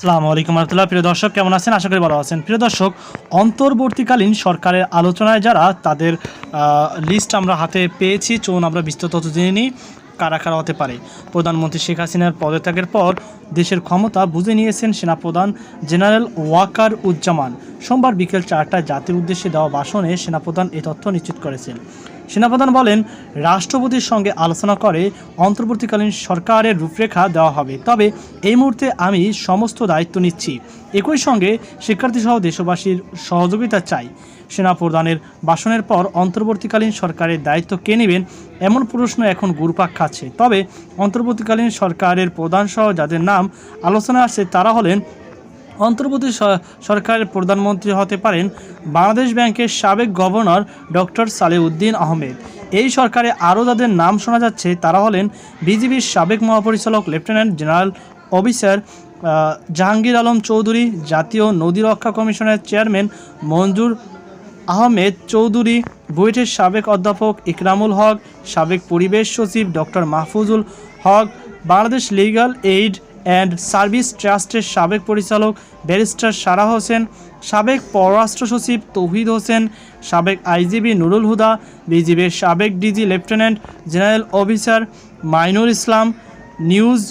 আসসালামু আলাইকুম রহমতুল্লাহ। প্রিয় দর্শক, কেমন আছেন? আশা করি ভালো আছেন। প্রিয় দর্শক, অন্তর্বর্তীকালীন সরকারের আলোচনায় যারা তাদের লিস্ট আমরা হাতে পেয়েছি, চলুন আমরা বিস্তৃত তথ্য জেনে নিই কারা কারা হতে পারে। প্রধানমন্ত্রী শেখ হাসিনার পদত্যাগের পর দেশের ক্ষমতা বুঝে নিয়েছেন সেনাপ্রধান জেনারেল ওয়াকার উজ্জামান। সোমবার বিকেল চারটায় জাতির উদ্দেশ্যে দেওয়া ভাষণে সেনাপ্রধান এ তথ্য নিশ্চিত করেছেন। সেনাপ্রধান বলেন, রাষ্ট্রপতির সঙ্গে আলোচনা করে অন্তর্বর্তীকালীন সরকারের রূপরেখা দেওয়া হবে। তবে এই মুহূর্তে আমি সমস্ত দায়িত্ব নিচ্ছি। একই সঙ্গে শিক্ষার্থীসহ দেশবাসীর সহযোগিতা চাই। সেনাপ্রধানের ভাষণের পর অন্তর্বর্তীকালীন সরকারের দায়িত্ব কে নেবেন, এমন প্রশ্ন এখন গুরুপাক খাচ্ছে। তবে অন্তর্বর্তীকালীন সরকারের প্রধানসহ যাদের নাম আলোচনা আসছে, তারা হলেন অন্তর্বর্তী সরকারের প্রধানমন্ত্রী হতে পারেন বাংলাদেশ ব্যাংকের সাবেক গভর্নর ডক্টর সালেউদ্দিন আহমেদ। এই সরকারে আরও যাদের নাম শোনা যাচ্ছে, তারা হলেন বিজিবির সাবেক মহাপরিচালক lieutenant general officer Jahangir Alam Chowdhury, জাতীয় নদী রক্ষা কমিশনের চেয়ারম্যান মঞ্জুর আহমেদ চৌধুরী, বুয়েটের সাবেক অধ্যাপক ইকরামুল হক, সাবেক পরিবেশ সচিব doctor Mahfuzul Haque, Bangladesh legal aid and service ট্রাস্টের সাবেক পরিচালক ব্যারিস্টার সারা হোসেন, সাবেক পররাষ্ট্র সচিব তৌহিদ হোসেন, সাবেক আইজিবি নুরুল হুদা, বিজিবির সাবেক DG lieutenant general officer Mainur Islam, news,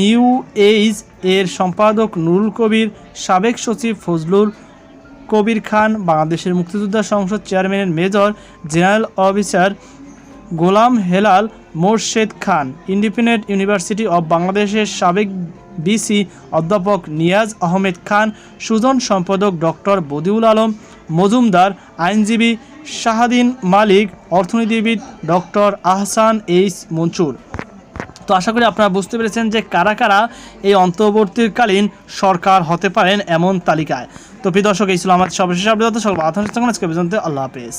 New Age এর সম্পাদক নুরুল কবির, সাবেক সচিব ফজলুল কবির খান, বাংলাদেশের মুক্তিযোদ্ধা সংসদ চেয়ারম্যানের major general officer Golam Helal Morshed Khan, Independent University of বাংলাদেশের সাবেক বিসি অধ্যাপক নিয়াজ আহমেদ খান, সুজন সম্পাদক ডক্টর বদিউল আলম, মজুমদার আইনজীবী শাহাদিন মালিক, অর্থনীতিবিদ ডক্টর আহসান এইচ মনসুর। তো আশা করি আপনারা বুঝতে পেরেছেন যে কারা কারা এই অন্তর্বর্তীকালীন সরকার হতে পারেন এমন তালিকায়। তো প্রিয় দর্শক, এই ছিল আমাদের সর্বশেষ আপডেট। সকল পর্যন্ত আল্লাহ হাফেজ।